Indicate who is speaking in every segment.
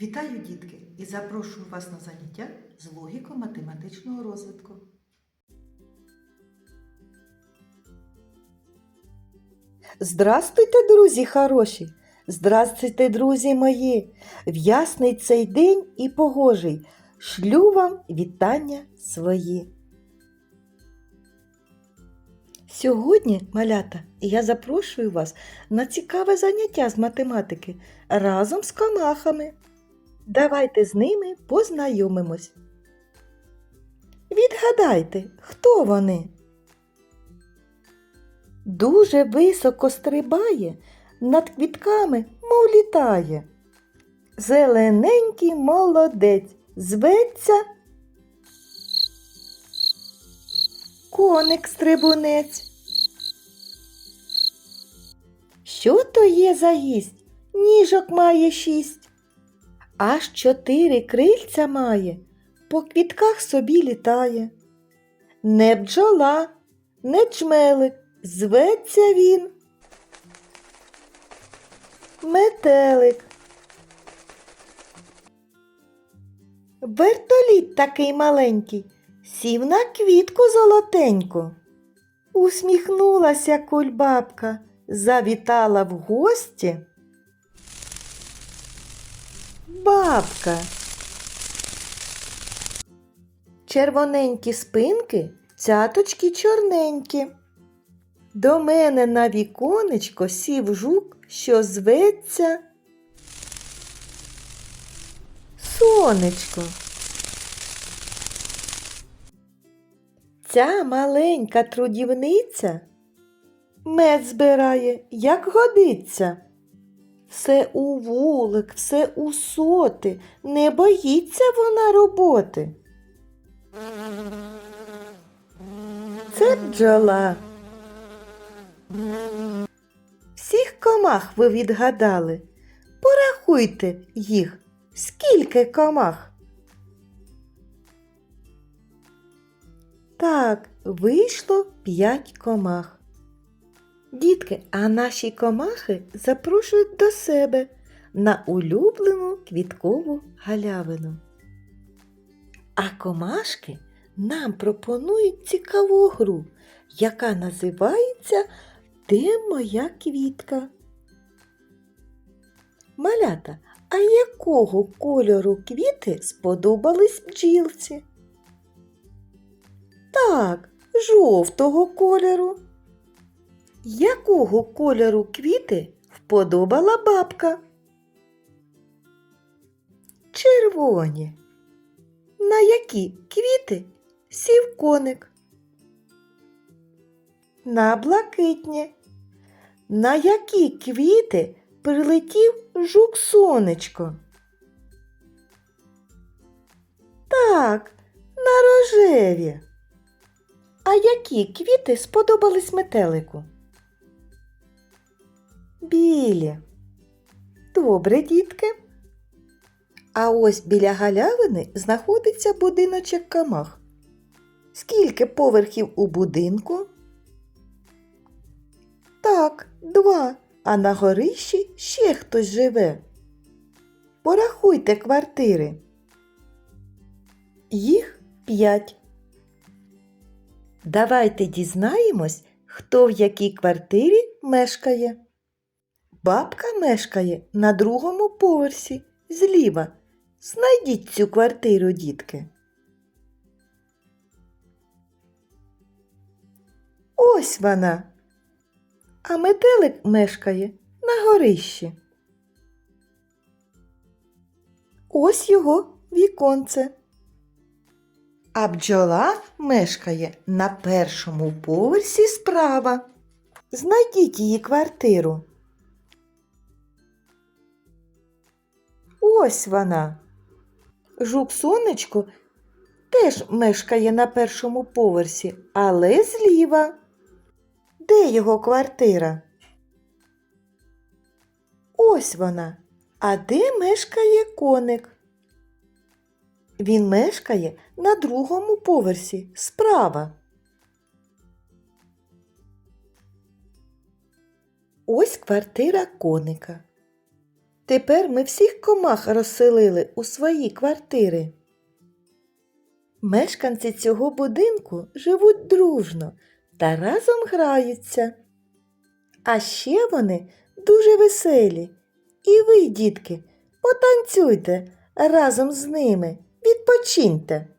Speaker 1: Вітаю, дітки, і запрошую вас на заняття з логіко-математичного розвитку.
Speaker 2: Здрастуйте, друзі хороші! Здрастуйте, друзі мої! В ясний цей день і погожий. Шлю вам вітання свої. Сьогодні, малята, я запрошую вас на цікаве заняття з математики разом з комахами. Давайте з ними познайомимось. Відгадайте, хто вони? Дуже високо стрибає, над квітками, мов літає. Зелененький молодець зветься коник стрибунець. Що то є за гість? Ніжок має шість. Аж чотири крильця має, по квітках собі літає. Не бджола, не чмелик, зветься він. Метелик. Вертоліт такий маленький, сів на квітку золотеньку. Усміхнулася кульбабка, завітала в гості. Бабка. Червоненькі спинки, цяточки чорненькі. До мене на віконечко сів жук, що зветься сонечко. Ця маленька трудівниця мед збирає, як годиться. Все у вулик, все у соти, не боїться вона роботи. Це бджола. Всіх комах ви відгадали. Порахуйте їх, скільки комах. Так, вийшло п'ять комах. Дітки, а наші комахи запрошують до себе на улюблену квіткову галявину. А комашки нам пропонують цікаву гру, яка називається Де моя квітка? Малята, а якого кольору квіти сподобались бджілці? Так, жовтого кольору. Якого кольору квіти вподобала бабка? Червоні. На які квіти сів коник? На блакитні. На які квіти прилетів жук сонечко? Так, на рожеві. А які квіти сподобались метелику? Білі. Добре, дітки. А ось біля галявини знаходиться будиночок камах. Скільки поверхів у будинку? Так, два. А на горищі ще хтось живе. Порахуйте квартири. Їх п'ять. Давайте дізнаємось, хто в якій квартирі мешкає. Бабка мешкає на другому поверсі зліва. Знайдіть цю квартиру, дітки. Ось вона. А метелик мешкає на горищі. Ось його віконце. А бджола мешкає на першому поверсі справа. Знайдіть її квартиру. Ось вона. Жук сонечко теж мешкає на першому поверсі, але зліва. Де його квартира? Ось вона. А де мешкає коник? Він мешкає на другому поверсі справа. Ось квартира коника. Тепер ми всіх комах розселили у свої квартири. Мешканці цього будинку живуть дружно та разом граються. А ще вони дуже веселі. І ви, дітки, потанцюйте разом з ними, відпочиньте.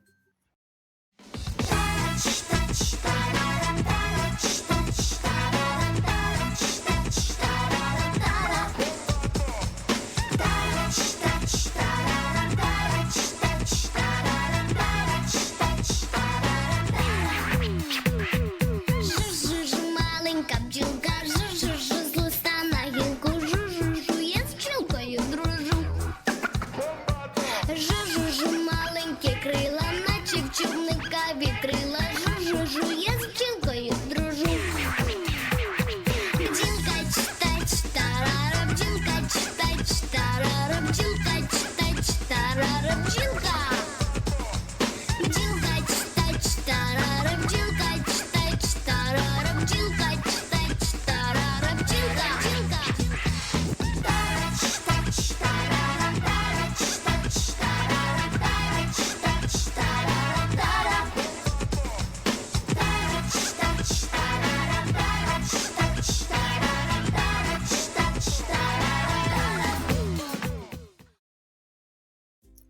Speaker 3: you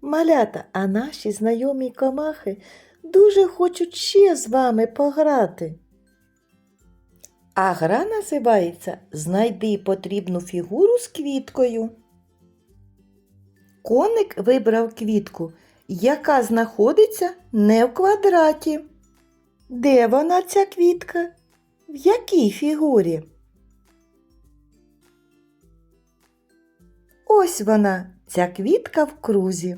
Speaker 2: Малята, а наші знайомі комахи дуже хочуть ще з вами пограти. А гра називається Знайди потрібну фігуру з квіткою. Коник вибрав квітку, яка знаходиться не в квадраті. Де вона ця квітка? В якій фігурі? Ось вона, ця квітка в крузі.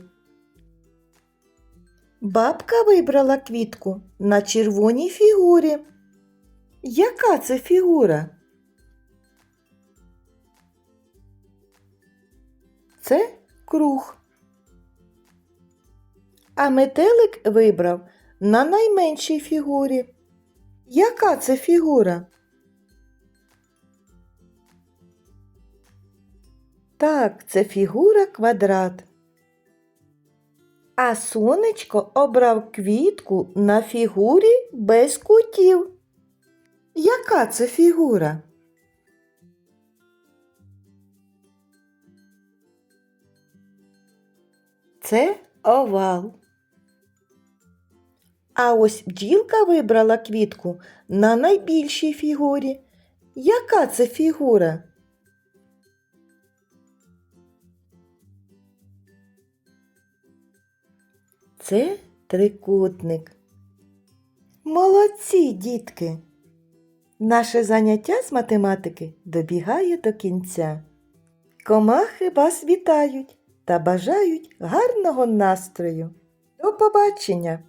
Speaker 2: Бабка вибрала квітку на червоній фігурі. Яка це фігура? Це круг. А метелик вибрав на найменшій фігурі. Яка це фігура? Так, це фігура квадрат. А сонечко обрав квітку на фігурі без кутів. Яка це фігура? Це овал. А ось бджілка вибрала квітку на найбільшій фігурі. Яка це фігура? Це трикутник. Молодці, дітки! Наше заняття з математики добігає до кінця. Комахи вас вітають та бажають гарного настрою. До побачення!